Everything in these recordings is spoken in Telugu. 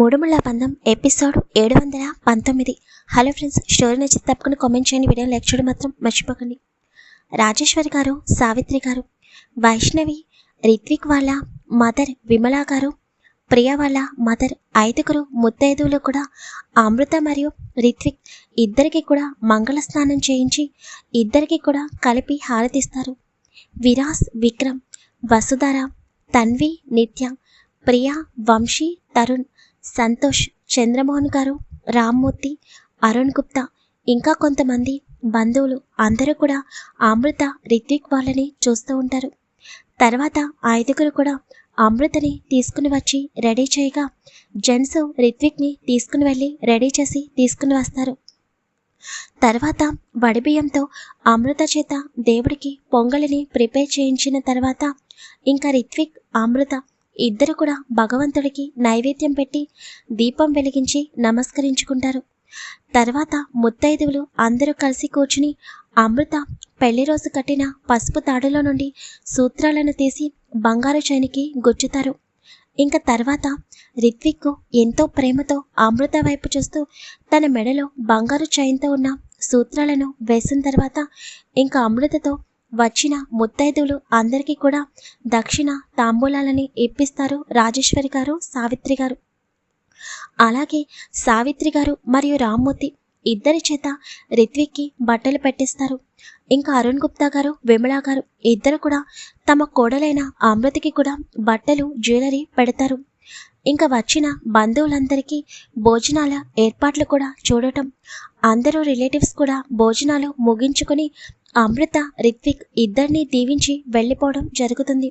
మూడుముళ్ళ బంధం ఎపిసోడ్ ఏడు వందల పంతొమ్మిది. హలో ఫ్రెండ్స్ స్టోరీ నచ్చి తప్పకుండా కామెంట్ చేయండి వీడియో లైక్ చేయడం మాత్రం మర్చిపోకండి. రాజేశ్వరి గారు సావిత్రి గారు వైష్ణవి రిత్విక్ వాళ్ళ మదర్ విమలా గారు ప్రియ వాళ్ళ మదర్ ఐదుగురు ముత్తైదువులు కూడా అమృత మరియు రిత్విక్ ఇద్దరికి కూడా మంగళ స్నానం చేయించి ఇద్దరికి కూడా కలిపి హారతిస్తారు. విరాస్ విక్రమ్ వసుధర తన్వి నిత్య ప్రియ వంశీ తరుణ్ సంతోష్ చంద్రమోహన్ గారు రామ్మూర్తి అరుణ్ గుప్తా ఇంకా కొంతమంది బంధువులు అందరూ కూడా అమృత రిత్విక్ వాళ్ళని చూస్తూ ఉంటారు. తర్వాత ఐదుగురు కూడా అమృతని తీసుకుని వచ్చి రెడీ చేయగా జెంట్స్ రిత్విక్ని తీసుకుని వెళ్ళి రెడీ చేసి తీసుకుని వస్తారు. తర్వాత వడిబియ్యంతో అమృత చేత దేవుడికి పొంగలిని ప్రిపేర్ చేయించిన తర్వాత ఇంకా రిత్విక్ అమృత ఇద్దరు కూడా భగవంతుడికి నైవేద్యం పెట్టి దీపం వెలిగించి నమస్కరించుకుంటారు. తర్వాత ముత్తైదువులు అందరూ కలిసి కూర్చుని అమృత పెళ్ళి రోజు కట్టిన పసుపు తాడులో నుండి సూత్రాలను తీసి బంగారు చైనికి గుచ్చుతారు. ఇంకా తర్వాత రిత్విక్ ఎంతో ప్రేమతో అమృత వైపు చూస్తూ తన మెడలో బంగారు చైన్తో ఉన్న సూత్రాలను వేసిన తర్వాత ఇంకా అమృతతో వచ్చిన ముత్తైదులు అందరికీ కూడా దక్షిణ తాంబూలాలని ఇప్పిస్తారు రాజేశ్వరి గారు సావిత్రి గారు. అలాగే సావిత్రి గారు మరియు రామ్మూర్తి ఇద్దరి చేత రిత్విక్కి బట్టలు పెట్టిస్తారు. ఇంకా అరుణ్ గుప్తా గారు విమలా గారు ఇద్దరు కూడా తమ కోడలైన అమృతికి కూడా బట్టలు జ్యువెలరీ పెడతారు. ఇంకా వచ్చిన బంధువులందరికీ భోజనాల ఏర్పాట్లు కూడా చూడటం. అందరూ రిలేటివ్స్ కూడా భోజనాలు ముగించుకొని అమృత రిత్విక్ ఇద్దరిని దీవించి వెళ్ళిపోవడం జరుగుతుంది.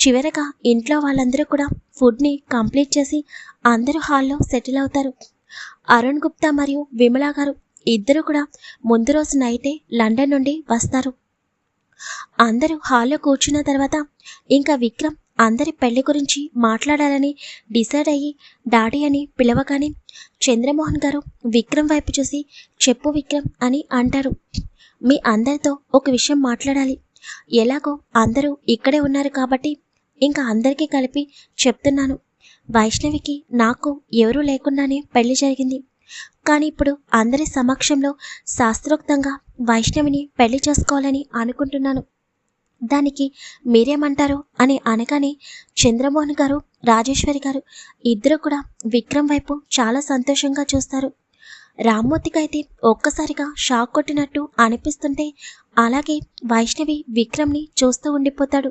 చివరగా ఇంట్లో వాళ్ళందరూ కూడా ఫుడ్ని కంప్లీట్ చేసి అందరూ హాల్లో సెటిల్ అవుతారు. అరుణ్ గుప్తా మరియు విమలా గారు ఇద్దరు కూడా ముందు రోజు నైటే లండన్ నుండి వస్తారు. అందరూ హాల్లో కూర్చున్న తర్వాత ఇంకా విక్రమ్ అందరి పెళ్ళి గురించి మాట్లాడాలని డిసైడ్ అయ్యి డాడీ అని పిలవగానే చంద్రమోహన్ గారు విక్రమ్ వైపు చూసి చెప్పు విక్రమ్ అని అంటారు. మీ అందరితో ఒక విషయం మాట్లాడాలి. ఎలాగో అందరూ ఇక్కడే ఉన్నారు కాబట్టి ఇంకా అందరికీ కలిపి చెప్తున్నాను. వైష్ణవికి నాకు ఎవరూ లేకుండానే పెళ్ళి జరిగింది. కానీ ఇప్పుడు అందరి సమక్షంలో శాస్త్రోక్తంగా వైష్ణవిని పెళ్ళి చేసుకోవాలని అనుకుంటున్నాను. దానికి మీరేమంటారు అని అనగానే చంద్రమోహన్ గారు రాజేశ్వరి గారు ఇద్దరు కూడా విక్రమ్ వైపు చాలా సంతోషంగా చూస్తారు. రామ్మూర్తికైతే ఒక్కసారిగా షాక్ కొట్టినట్టు అనిపిస్తుంటే అలాగే వైష్ణవి విక్రమ్ని చూస్తూ ఉండిపోతాడు.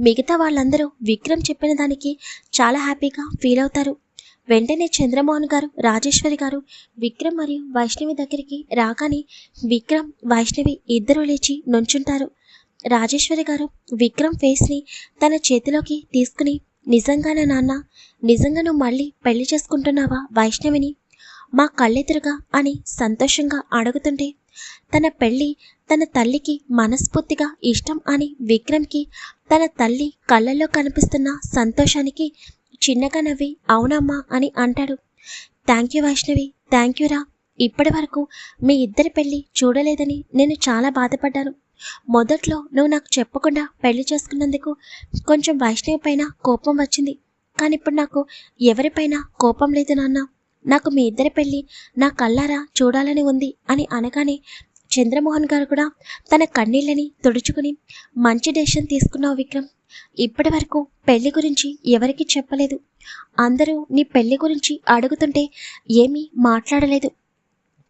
మిగతా వాళ్ళందరూ విక్రమ్ చెప్పిన దానికి చాలా హ్యాపీగా ఫీల్ అవుతారు. వెంటనే చంద్రమోహన్ గారు రాజేశ్వరి గారు విక్రమ్ మరియు వైష్ణవి దగ్గరికి రాగానే విక్రమ్ వైష్ణవి ఇద్దరు లేచి నుంచుంటారు. రాజేశ్వరి గారు విక్రమ్ ఫేస్ని తన చేతిలోకి తీసుకుని నిజంగానే నాన్న? నిజంగా నువ్వు మళ్ళీ పెళ్ళి చేసుకుంటున్నావా వైష్ణవిని? మా కళ్ళెదురుగా అని సంతోషంగా అడుగుతుంటే తన పెళ్ళి తన తల్లికి మనస్ఫూర్తిగా ఇష్టం అని విక్రమ్కి తన తల్లి కళ్ళల్లో కనిపిస్తున్న సంతోషానికి చిన్నగా నవ్వి అవునమ్మా అని అంటాడు. థ్యాంక్ యూ వైష్ణవి థ్యాంక్ యూరా ఇప్పటి వరకు మీ ఇద్దరి పెళ్ళి చూడలేదని నేను చాలా బాధపడ్డాను. మొదట్లో నువ్వు నాకు చెప్పకుండా పెళ్ళి చేసుకున్నందుకు కొంచెం వైష్ణవి పైన కోపం వచ్చింది. కానీ ఇప్పుడు నాకు ఎవరిపైన కోపం లేదు నాన్న. నాకు మీ ఇద్దరి పెళ్ళి నా కళ్ళారా చూడాలని ఉంది అని అనగానే చంద్రమోహన్ గారు కూడా తన కన్నీళ్ళని తుడుచుకుని మంచి డెసిషన్ తీసుకున్నావు విక్రమ్. ఇప్పటి వరకు పెళ్ళి గురించి ఎవరికి చెప్పలేదు. అందరూ నీ పెళ్ళి గురించి అడుగుతుంటే ఏమీ మాట్లాడలేదు.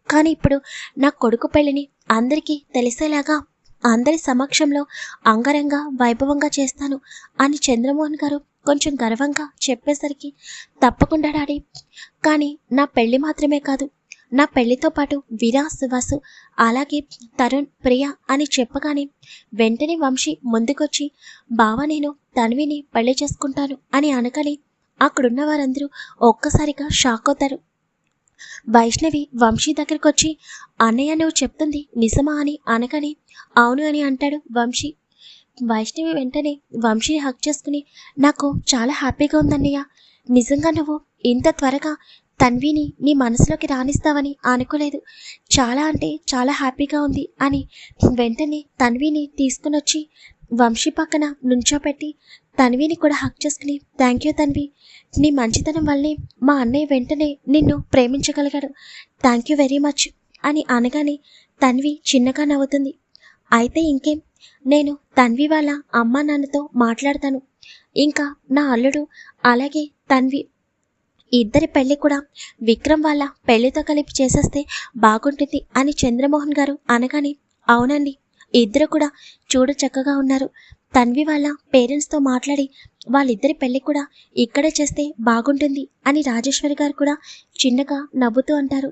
కానీ ఇప్పుడు నా కొడుకు పెళ్ళిని అందరికీ తెలిసేలాగా అందరి సమక్షంలో అంగరంగ వైభవంగా చేస్తాను అని చంద్రమోహన్ గారు కొంచెం గర్వంగా చెప్పేసరికి తప్పకుండా డాడీ. కానీ నా పెళ్ళి మాత్రమే కాదు నా పెళ్ళితో పాటు విరాస్ వసు అలాగే తరుణ్ ప్రియ అని చెప్పగానే వెంటనే వంశీ ముందుకొచ్చి బావ నేను తన్విని పెళ్ళి చేసుకుంటాను అని అనకలి అక్కడున్న వారందరూ ఒక్కసారిగా షాక్ అవుతారు. వైష్ణవి వంశీ దగ్గరకు వచ్చి అన్నయ్య నువ్వు చెప్తుంది నిజమా అని అనగానే అవును అని అంటాడు వంశీ. వైష్ణవి వెంటనే వంశీని హక్ చేసుకుని నాకు చాలా హ్యాపీగా ఉందన్నయ్య. నిజంగా నువ్వు ఇంత త్వరగా తన్విని నీ మనసులోకి రాణిస్తావని అనుకోలేదు. చాలా అంటే చాలా హ్యాపీగా ఉంది అని వెంటనే తన్విని తీసుకునొచ్చి వంశీ పక్కన నుంచోపెట్టి తన్విని కూడా హక్ చేసుకుని థ్యాంక్ యూ తన్వి. నీ మంచితనం వల్లే మా అన్నయ్య వెంటనే నిన్ను ప్రేమించగలిగాడు. థ్యాంక్ యూ వెరీ మచ్ అని అనగానే తన్వి చిన్నగా నవ్వుతుంది. అయితే ఇంకేం? నేను తన్వి వాళ్ళ అమ్మా నాన్నతో మాట్లాడతాను. ఇంకా నా అల్లుడు అలాగే తన్వి. ఇద్దరి పెళ్ళి కూడా విక్రమ్ వాళ్ళ పెళ్ళితో కలిపి చేసేస్తే బాగుంటుంది అని చంద్రమోహన్ గారు అనగానే అవునండి. ఇద్దరు కూడా చూడ చక్కగా ఉన్నారు. తన్వి వాళ్ళ పేరెంట్స్తో మాట్లాడి వాళ్ళిద్దరి పెళ్ళి కూడా ఇక్కడే చేస్తే బాగుంటుంది అని రాజేశ్వరి గారు కూడా చిన్నగా నవ్వుతూ అంటారు.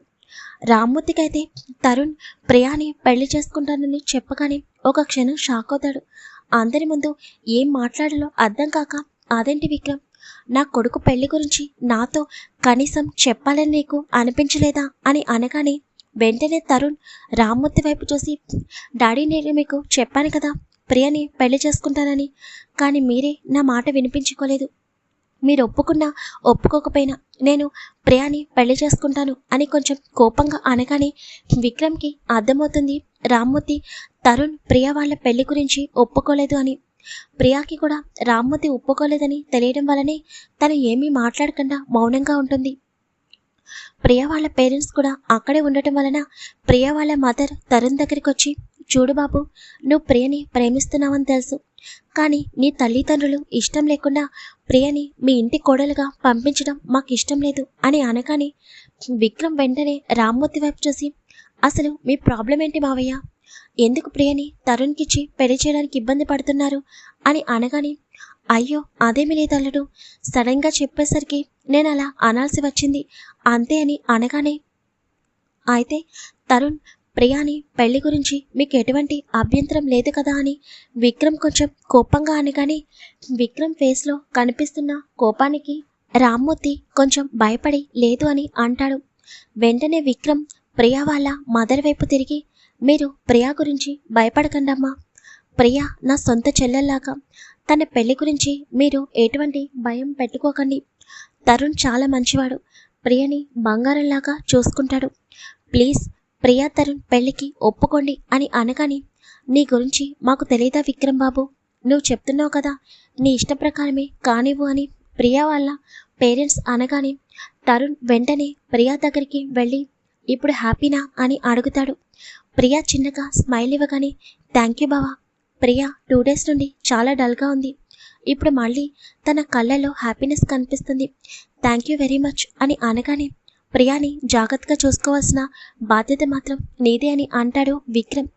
రామ్మూర్తికైతే తరుణ్ ప్రియాని పెళ్ళి చేసుకుంటానని చెప్పగానే ఒక క్షణం షాక్ అవుతాడు. అందరి ముందు ఏం మాట్లాడాలో అర్థం కాక అదేంటి విక్రమ్ నా కొడుకు పెళ్ళి గురించి నాతో కనీసం చెప్పాలని నీకు అనిపించలేదా? అని అనగానే వెంటనే తరుణ్ రామ్మూర్తి వైపు చూసి డాడీ నేను మీకు చెప్పాను కదా ప్రియని పెళ్ళి చేసుకుంటానని. కానీ మీరే నా మాట వినిపించుకోలేదు. మీరు ఒప్పుకున్నా ఒప్పుకోకపోయినా నేను ప్రియాని పెళ్ళి చేసుకుంటాను అని కొంచెం కోపంగా అనగానే విక్రమ్కి అర్థమవుతుంది రామ్మూర్తి తరుణ్ ప్రియా వాళ్ళ పెళ్ళి గురించి ఒప్పుకోలేదు అని. ప్రియాకి కూడా రామ్మూర్తి ఒప్పుకోలేదని తెలియడం వల్లనే తను ఏమీ మాట్లాడకుండా మౌనంగా ఉంటుంది. ప్రియ వాళ్ళ పేరెంట్స్ కూడా అక్కడే ఉండటం వలన ప్రియ వాళ్ళ మదర్ తరుణ్ దగ్గరికి వచ్చి చూడు బాబు నువ్వు ప్రియని ప్రేమిస్తున్నావని తెలుసు. కానీ నీ తల్లిదండ్రులు ఇష్టం లేకుండా ప్రియని మీ ఇంటి కోడలుగా పంపించడం మాకు ఇష్టం లేదు అని అనగానే విక్రమ్ వెంటనే రామ్మూర్తి వైపు చూసి అసలు మీ ప్రాబ్లం ఏంటి మావయ్య? ఎందుకు ప్రియని తరుణ్కిచ్చి పెళ్ళి చేయడానికి ఇబ్బంది పడుతున్నారు? అని అనగానే అయ్యో అదేమి లేదల్లుడు. సడన్గా చెప్పేసరికి నేను అలా అనాల్సి వచ్చింది. అంతే అని అనగానే అయితే తరుణ్ ప్రియాని పెళ్ళి గురించి మీకు ఎటువంటి అభ్యంతరం లేదు కదా అని విక్రమ్ కొంచెం కోపంగా అనగానే విక్రమ్ ఫేస్లో కనిపిస్తున్న కోపానికి రామ్మూర్తి కొంచెం భయపడి లేదు అని అంటాడు. వెంటనే విక్రమ్ ప్రియా వాళ్ళ మదర్ వైపు తిరిగి మీరు ప్రియా గురించి భయపడకండమ్మా. ప్రియా నా సొంత చెల్లెల్లాగా. తన పెళ్ళి గురించి మీరు ఎటువంటి భయం పెట్టుకోకండి. తరుణ్ చాలా మంచివాడు. ప్రియని బంగారంలాగా చూసుకుంటాడు. ప్లీజ్ ప్రియా తరుణ్ పెళ్ళికి ఒప్పుకోండి అని అనగానే నీ గురించి మాకు తెలియదా విక్రమ్ బాబు? నువ్వు చెప్తున్నావు కదా నీ ఇష్ట ప్రకారమే కానివ్వు అని ప్రియా వాళ్ళ పేరెంట్స్ అనగానే తరుణ్ వెంటనే ప్రియా దగ్గరికి వెళ్ళి ఇప్పుడు హ్యాపీనా అని అడుగుతాడు. ప్రియా చిన్నగా స్మైల్ ఇవ్వగానే థ్యాంక్ యూ బావా. ప్రియా టూ డేస్ నుండి చాలా డల్గా ఉంది. ఇప్పుడు మళ్ళీ తన కళ్ళలో హ్యాపీనెస్ కనిపిస్తుంది. థ్యాంక్ యూ వెరీ మచ్ అని అనగానే ప్రియాని జాగ్రత్తగా చూసుకోవాల్సిన బాధ్యత మాత్రం నీదే అని అంటాడు విక్రమ్.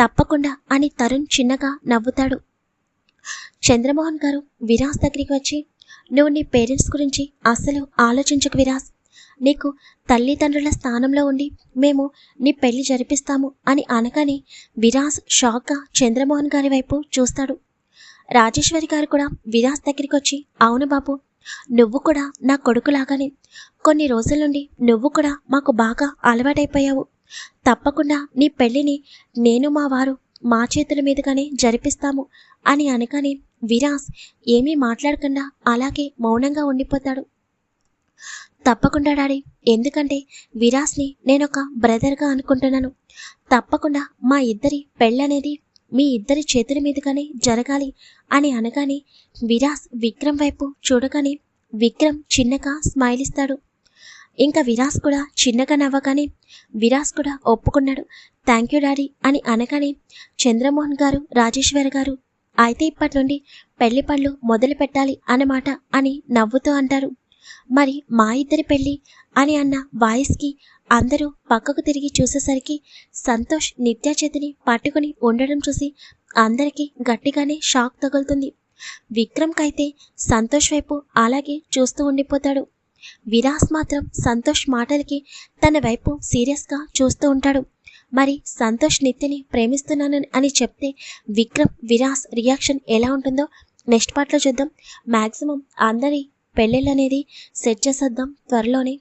తప్పకుండా అని తరుణ్ చిన్నగా నవ్వుతాడు. చంద్రమోహన్ గారు విరాస్ దగ్గరికి వచ్చి నువ్వు నీ పేరెంట్స్ గురించి అస్సలు ఆలోచించకు విరాస్. నీకు తల్లిదండ్రుల స్థానంలో ఉండి మేము నీ పెళ్ళి జరిపిస్తాము అని అనగానే విరాస్ షాక్గా చంద్రమోహన్ గారి వైపు చూస్తాడు. రాజేశ్వరి గారు కూడా విలాస్ దగ్గరికి వచ్చి అవును బాబు నువ్వు కూడా నా కొడుకులాగానే. కొన్ని రోజుల నుండి నువ్వు కూడా మాకు బాగా అలవాటైపోయావు. తప్పకుండా నీ పెళ్ళిని నేను మా వారు మా చేతుల మీదుగానే జరిపిస్తాము అని అనగానే విరాస్ ఏమీ మాట్లాడకుండా అలాగే మౌనంగా ఉండిపోతాడు. తప్పకుండా డాడీ ఎందుకంటే విరాస్ని నేనొక బ్రదర్గా అనుకుంటున్నాను. తప్పకుండా మా ఇద్దరి పెళ్ళనేది మీ ఇద్దరి చేతుల మీదుగానే జరగాలి అని అనగానే విరాస్ విక్రమ్ వైపు చూడగానే విక్రమ్ చిన్నగా స్మైల్ ఇస్తాడు. ఇంకా విరాస్ కూడా చిన్నగా నవ్వగానే విరాస్ కూడా ఒప్పుకున్నాడు. థ్యాంక్ యూ డాడీ అని అనగానే చంద్రమోహన్ గారు రాజేశ్వర్ గారు అయితే ఇప్పటి నుండి పెళ్ళి పళ్ళు మొదలు పెట్టాలి అన్నమాట అని నవ్వుతూ అంటారు. మరి మా ఇద్దరి పెళ్ళి అని అన్న వాయిస్కి అందరూ పక్కకు తిరిగి చూసేసరికి సంతోష్ నిత్య చేతిని పట్టుకుని ఉండడం చూసి అందరికీ గట్టిగానే షాక్ తగులుతుంది. విక్రమ్కైతే సంతోష్ వైపు అలాగే చూస్తూ ఉండిపోతాడు. విరాస్ మాత్రం సంతోష్ మాటలకి తన వైపు సీరియస్గా చూస్తూ ఉంటాడు. మరి సంతోష్ నిత్యని ప్రేమిస్తున్నాను అని చెప్తే విక్రమ్ విరాస్ రియాక్షన్ ఎలా ఉంటుందో నెక్స్ట్ పార్ట్లో చూద్దాం. మ్యాక్సిమం అందరి పెళ్ళిళ్ళు అనేది సెట్ చేసేద్దాం త్వరలోనే.